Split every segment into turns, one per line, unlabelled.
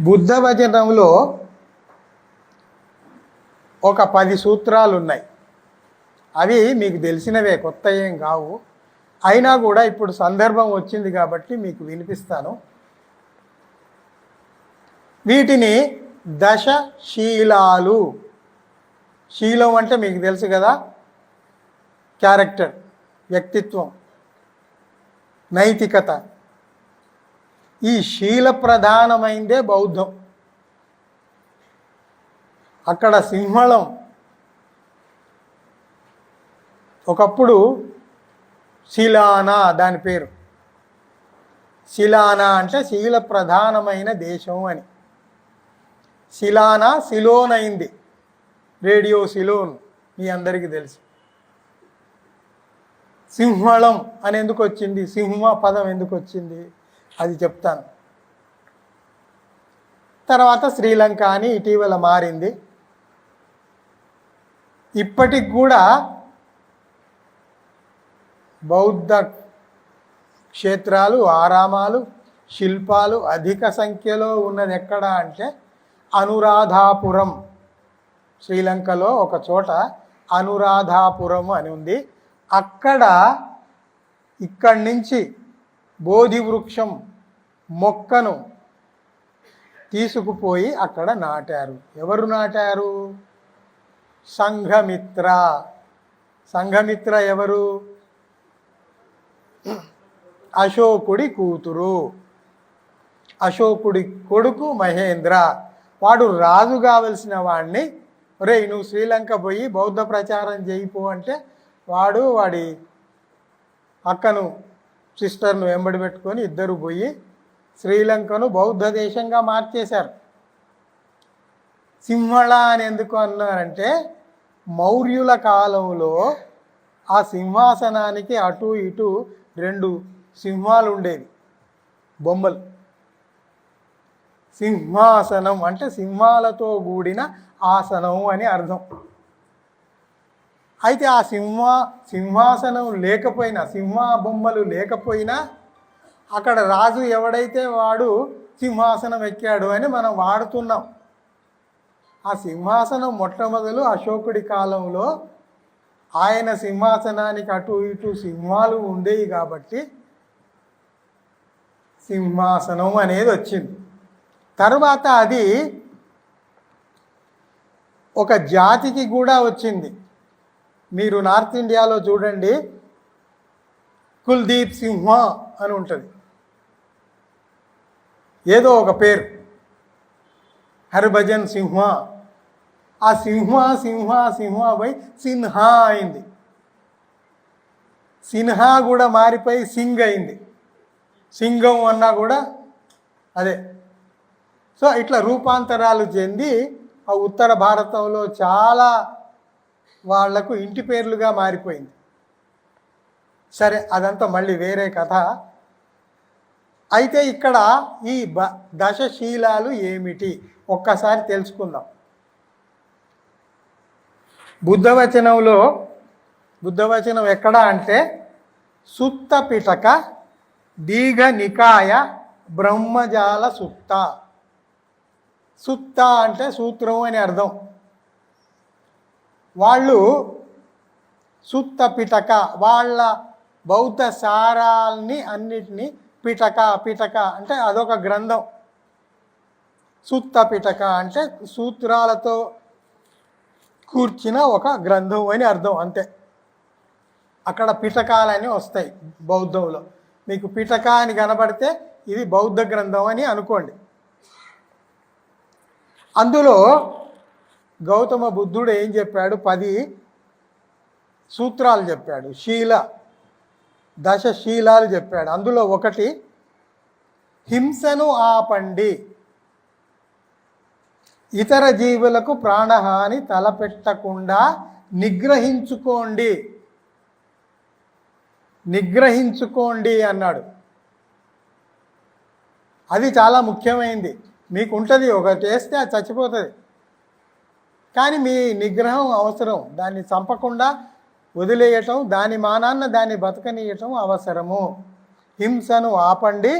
బుద్ధ వచనంలో ఒక పది సూత్రాలు ఉన్నాయి అవి మీకు తెలిసినవే కొత్త ఏం కావు. అయినా కూడా ఇప్పుడు సందర్భం వచ్చింది కాబట్టి మీకు వినిపిస్తాను. వీటిని దశ శీలాలు శీలం అంటే మీకు తెలుసు కదా? క్యారెక్టర్ వ్యక్తిత్వం నైతికత. ఈ శీల ప్రధానమైందే బౌద్ధం. అక్కడ సింహళం. ఒకప్పుడు శిలానా దాని పేరు. శిలానా అంటే శీల ప్రధానమైన దేశం అని. శిలానా సిలోన్ అయింది రేడియో సిలోన్ మీ అందరికీ తెలుసు. సింహళం అని ఎందుకు వచ్చింది? సింహ పదం ఎందుకు వచ్చింది? అది చెప్తాను. తర్వాత శ్రీలంక అని ఇటీవల మారింది. ఇప్పటికి కూడా బౌద్ధ క్షేత్రాలు ఆరామాలు శిల్పాలు అధిక సంఖ్యలో ఉన్నది ఎక్కడ అంటే అనురాధాపురం. శ్రీలంకలో ఒక చోట అనురాధాపురం అని ఉంది. అక్కడ ఇక్కడి నుంచి బోధి వృక్షం మొక్కను తీసుకుపోయి అక్కడ నాటారు. ఎవరు నాటారు? సంఘమిత్ర. సంఘమిత్ర ఎవరు? అశోకుడి కూతురు. అశోకుడి కొడుకు మహేంద్ర. వాడు రాజు కావలసిన వాడిని రే నువ్వు శ్రీలంక పోయి బౌద్ధ ప్రచారం చేయిపో అంటే వాడు వాడి అక్కను సిస్టర్ను వెంబడి పెట్టుకొని ఇద్దరు పోయి శ్రీలంకను బౌద్ధ దేశంగా మార్చేశారు. సింహళ అని ఎందుకు అన్నారంటే మౌర్యుల కాలంలో ఆ సింహాసనానికి అటు ఇటు రెండు సింహాలు ఉండేవి. బొమ్మలు. సింహాసనం అంటే సింహాలతో కూడిన ఆసనం అని అర్థం. అయితే ఆ సింహ సింహాసనం లేకపోయినా సింహ బొమ్మలు లేకపోయినా అక్కడ రాజు ఎవడైతే వాడు సింహాసనం ఎక్కాడు అని మనం వాడుతున్నాం. ఆ సింహాసనం మొట్టమొదలు అశోకుడి కాలంలో ఆయన సింహాసనానికి అటు ఇటు సింహాలు ఉండేవి కాబట్టి సింహాసనం అనేది వచ్చింది. తర్వాత అది ఒక జాతికి కూడా వచ్చింది. మీరు నార్త్ ఇండియాలో చూడండి కుల్దీప్ సింహ అని ఉంటుంది. ఏదో ఒక పేరు. హర్భజన్ సింహ. ఆ సింహ సింహ సింహ పోయి సిన్హా అయింది. సిన్హా కూడా మారిపోయి సింగ్ అయింది. సింగం అన్నా కూడా అదే. సో ఇట్లా రూపాంతరాలు చెంది ఆ ఉత్తర భారతంలో చాలా వాళ్ళకు ఇంటి పేర్లుగా మారిపోయింది. సరే అదంతా మళ్ళీ వేరే కథ. అయితే ఇక్కడ ఈ బ దశశీలాలు ఏమిటి? ఒక్కసారి తెలుసుకుందాం. బుద్ధవచనంలో బుద్ధవచనం ఎక్కడ అంటే సుత్త పిటక దీఘ నికాయ బ్రహ్మజాల సుత్త. సుత్త అంటే సూత్రం అని అర్థం. వాళ్ళు సుత్త పిటక వాళ్ళ బౌద్ధ సారాల్ని అన్నిటినీ పిటక పిటక అంటే అదొక గ్రంథం. సుత్త పిటక అంటే సూత్రాలతో కూర్చిన ఒక గ్రంథం అని అర్థం అంతే. అక్కడ పిటకాలని వస్తాయి బౌద్ధంలో. మీకు పీఠక అని కనబడితే ఇది బౌద్ధ గ్రంథం అని అనుకోండి. అందులో గౌతమ బుద్ధుడు ఏం చెప్పాడు? పది సూత్రాలు చెప్పాడు. శీల దశ శీలాలు చెప్పాడు. అందులో ఒకటి హింసను ఆపండి. ఇతర జీవులకు ప్రాణహాని తలపెట్టకుండా నిగ్రహించుకోండి. నిగ్రహించుకోండి అన్నాడు. అది చాలా ముఖ్యమైనది మీకు ఉంటుంది ఒకటి చేస్తే అది చచ్చిపోతుంది. కానీ మీ నిగ్రహం అవసరం. దాన్ని చంపకుండా వదిలేయటం దాని మానాన్న దాన్ని బతకనీయటం అవసరము. హింసను ఆపండి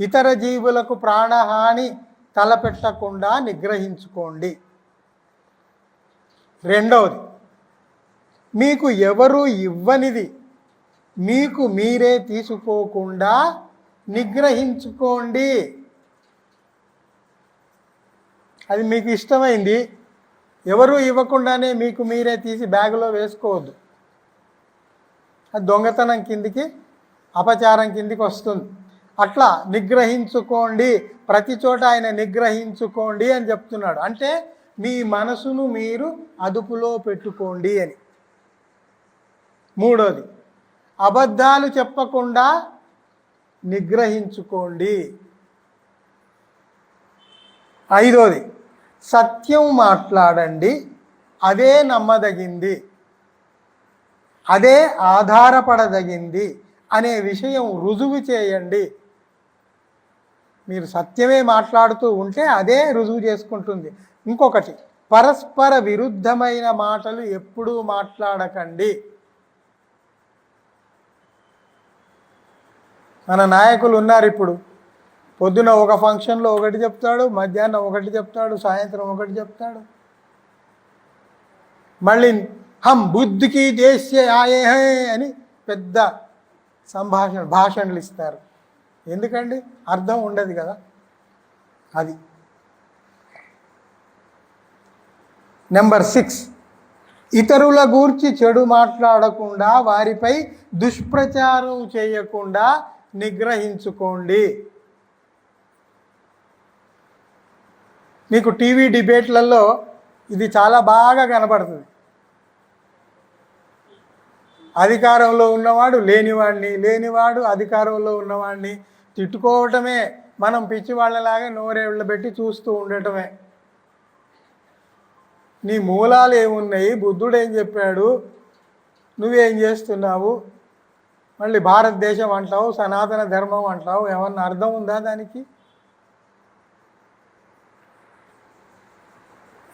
ఇతర జీవులకు ప్రాణహాని తలపెట్టకుండా నిగ్రహించుకోండి. రెండవది మీకు ఎవరు ఇవ్వనిది మీకు మీరే తీసుకోకుండా నిగ్రహించుకోండి. అది మీకు ఇష్టమైంది ఎవరు ఇవ్వకుండానే మీకు మీరే తీసి బ్యాగులో వేసుకోవద్దు. దొంగతనం కిందికి అపచారం కిందికి వస్తుంది. అట్లా నిగ్రహించుకోండి. ప్రతి చోట ఆయన నిగ్రహించుకోండి అని చెప్తున్నాడు. అంటే మీ మనసును మీరు అదుపులో పెట్టుకోండి అని. మూడోది అబద్ధాలు చెప్పకుండా నిగ్రహించుకోండి. ఐదోది సత్యం మాట్లాడండి. అదే నమ్మదగింది. అదే ఆధారపడదగింది అనే విషయం రుజువు చేయండి. మీరు సత్యమే మాట్లాడుతూ ఉంటే అదే రుజువు చేసుకుంటుంది. ఇంకొకటి పరస్పర విరుద్ధమైన మాటలు ఎప్పుడూ మాట్లాడకండి. మన నాయకులు ఉన్నారు ఇప్పుడు. పొద్దున ఒక ఫంక్షన్లో ఒకటి చెప్తాడు మధ్యాహ్నం ఒకటి చెప్తాడు సాయంత్రం ఒకటి చెప్తాడు. మళ్ళీ హం బుద్ధికి దేశ్య ఆయే హే అని పెద్ద సంభాషణ భాషణలు ఇస్తారు. ఎందుకండి? అర్థం ఉండదు కదా. అది. Number six. ఇతరుల గూర్చి చెడు మాట్లాడకుండా వారిపై దుష్ప్రచారం చేయకుండా నిగ్రహించుకోండి. మీకు టీవీ డిబేట్లలో ఇది చాలా బాగా కనబడుతుంది. అధికారంలో ఉన్నవాడు లేనివాడిని లేనివాడు అధికారంలో ఉన్నవాడిని తిట్టుకోవటమే. మనం పిచ్చి వాళ్ళలాగా నోరేళ్ళ పెట్టి చూస్తూ ఉండటమే. నీ మూలాలు ఏమున్నాయి? బుద్ధుడు ఏం చెప్పాడు? నువ్వేం చేస్తున్నావు? మళ్ళీ భారతదేశం అంటావు సనాతన ధర్మం అంటావు ఏమన్నా అర్థం ఉందా దానికి?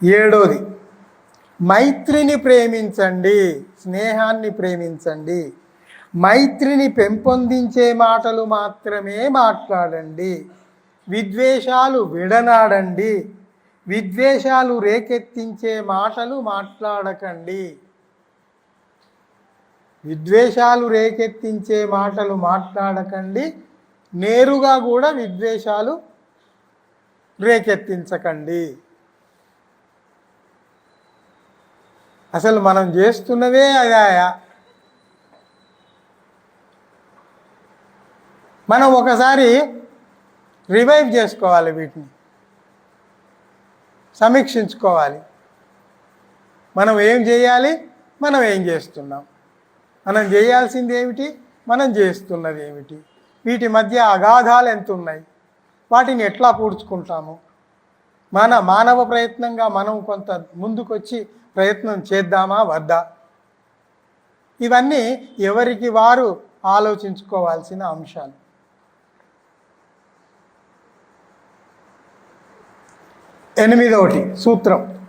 ఏడోది మైత్రిని ప్రేమించండి స్నేహాన్ని ప్రేమించండి. మైత్రిని పెంపొందించే మాటలు మాత్రమే మాట్లాడండి. విద్వేషాలు విడనాడండి. విద్వేషాలు రేకెత్తించే మాటలు మాట్లాడకండి. విద్వేషాలు రేకెత్తించే మాటలు మాట్లాడకండి. నేరుగా కూడా విద్వేషాలు రేకెత్తించకండి. అసలు మనం చేస్తున్నదే అదాయా మనం ఒకసారి రివైవ్ చేసుకోవాలి వీటిని. సమీక్షించుకోవాలి. మనం ఏం చేయాలి? మనం ఏం చేస్తున్నాం? మనం చేయాల్సింది ఏమిటి? మనం చేస్తున్నది ఏమిటి? వీటి మధ్య అగాధాలు ఎంత ఉన్నాయి వాటిని ఎట్లా పూడ్చుకుంటాము? మన మానవ ప్రయత్నంగా మనం కొంత ముందుకొచ్చి ప్రయత్నం చేద్దామా వద్దా? ఇవన్నీ ఎవరికి వారు ఆలోచించుకోవాల్సిన అంశాలు. ఎనిమిదవటి సూత్రం.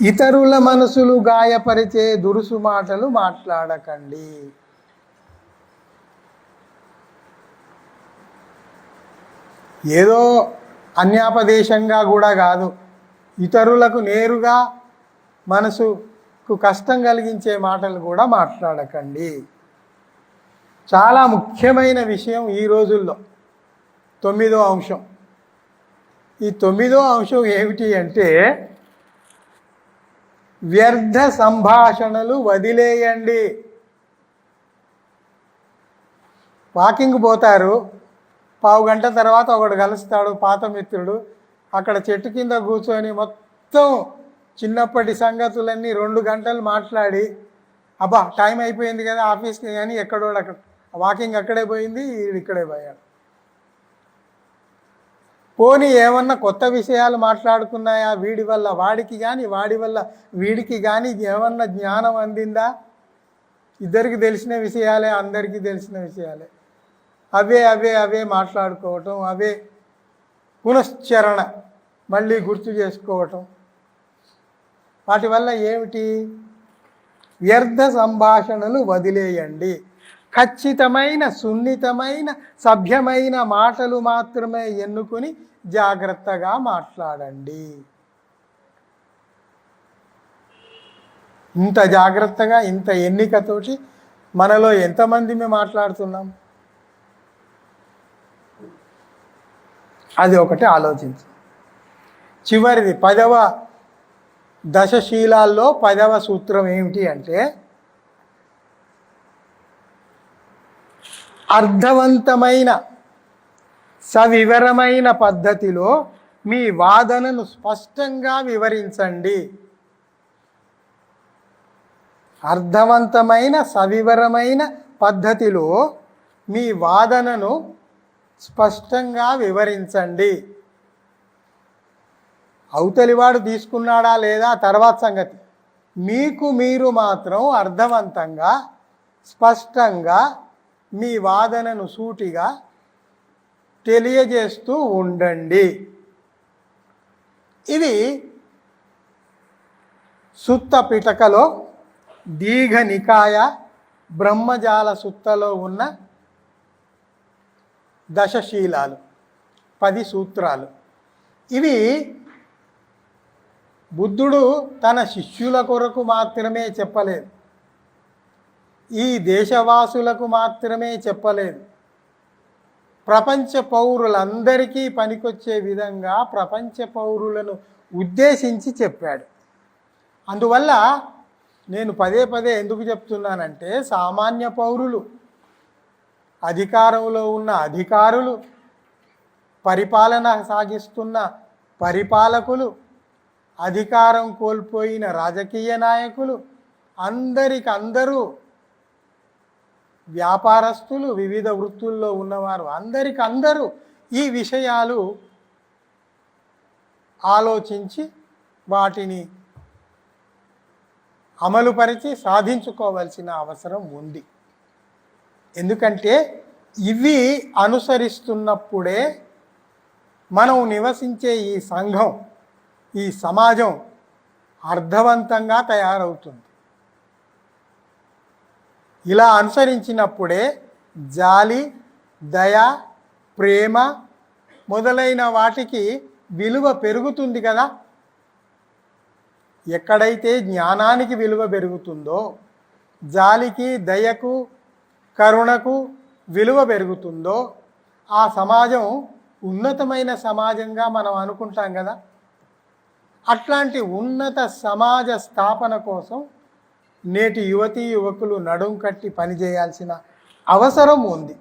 ఇతరుల మనసులు గాయపరిచే దురుసు మాటలు మాట్లాడకండి. ఏదో అన్యాపదేశంగా కూడా కాదు. ఇతరులకు నేరుగా మనసుకు కష్టం కలిగించే మాటలు కూడా మాట్లాడకండి. చాలా ముఖ్యమైన విషయం ఈ రోజుల్లో తొమ్మిదో అంశం. ఈ తొమ్మిదో అంశం ఏమిటి అంటే వ్యర్థ సంభాషణలు వదిలేయండి. వాకింగ్ పోతారు పావు గంట తర్వాత ఒకడు కలుస్తాడు పాత మిత్రుడు అక్కడ చెట్టు కింద కూర్చొని మొత్తం చిన్నప్పటి సంగతులన్నీ రెండు గంటలు మాట్లాడి అబ్బా టైం అయిపోయింది కదా ఆఫీస్కి కానీ ఎక్కడో అక్కడ వాకింగ్ అక్కడే పోయింది ఇక్కడే పోయాడు. పోనీ ఏమన్నా కొత్త విషయాలు మాట్లాడుకున్నాయా? వీడి వల్ల వాడికి కానీ వాడి వల్ల వీడికి కానీ ఏమన్నా జ్ఞానం అందిందా? ఇద్దరికి తెలిసిన విషయాలే అందరికీ తెలిసిన విషయాలే. అవే అవే అవే మాట్లాడుకోవటం అవే పునశ్చరణ మళ్ళీ గుర్తు చేసుకోవటం. వాటి వల్ల ఏమిటి? వ్యర్థ సంభాషణలు వదిలేయండి. ఖచ్చితమైన సున్నితమైన సభ్యమైన మాటలు మాత్రమే ఎన్నుకొని జాగ్రత్తగా మాట్లాడండి. ఇంత జాగ్రత్తగా ఇంత ఎన్నికతోటి మనలో ఎంతమంది మేము మాట్లాడుతున్నాం? అది ఒకటి ఆలోచించు. చివరిది పదవ దశశీలాల్లో పదవ సూత్రం ఏమిటి అంటే అర్థవంతమైన సవివరమైన పద్ధతిలో మీ వాదనను స్పష్టంగా వివరించండి. అర్థవంతమైన సవివరమైన పద్ధతిలో మీ వాదనను స్పష్టంగా వివరించండి. అవతలివాడు తీసుకున్నాడా లేదా తర్వాత సంగతి. మీకు మీరు మాత్రం అర్థవంతంగా స్పష్టంగా మీ వాదనను సూటిగా తెలియజేస్తూ ఉండండి. ఇది సుత్త పిటకలో దీఘ నికాయ బ్రహ్మజాల సుత్తలో ఉన్న దశశీలాలు పది సూత్రాలు. ఇవి బుద్ధుడు తన శిష్యుల కొరకు మాత్రమే చెప్పలేదు. ఈ దేశవాసులకు మాత్రమే చెప్పలేదు. ప్రపంచ పౌరులందరికీ పనికొచ్చే విధంగా ప్రపంచ పౌరులను ఉద్దేశించి చెప్పాడు. అందువల్ల నేను పదే పదే ఎందుకు చెప్తున్నానంటే సామాన్య పౌరులు అధికారంలో ఉన్న అధికారులు పరిపాలన సాగిస్తున్న పరిపాలకులు అధికారం కోల్పోయిన రాజకీయ నాయకులు అందరికి అందరూ వ్యాపారస్తులు వివిధ వృత్తుల్లో ఉన్నవారు అందరికి అందరూ ఈ విషయాలు ఆలోచించి వాటిని అమలుపరిచి సాధించుకోవాల్సిన అవసరం ఉంది. ఎందుకంటే ఇవి అనుసరిస్తున్నప్పుడే మనం నివసించే ఈ సంఘం ఈ సమాజం అర్థవంతంగా తయారవుతుంది. ఇలా అనుసరించినప్పుడే జాలి దయ ప్రేమ మొదలైన వాటికి విలువ పెరుగుతుంది కదా. ఎక్కడైతే జ్ఞానానికి విలువ పెరుగుతుందో జాలికి దయకు కరుణకు విలువ పెరుగుతుందో ఆ సమాజం ఉన్నతమైన సమాజంగా మనం అనుకుంటాం కదా. అట్లాంటి ఉన్నత సమాజ స్థాపన కోసం నేటి యువతీ యువకులు నడుం కట్టి పనిచేయాల్సిన అవసరం ఉంది.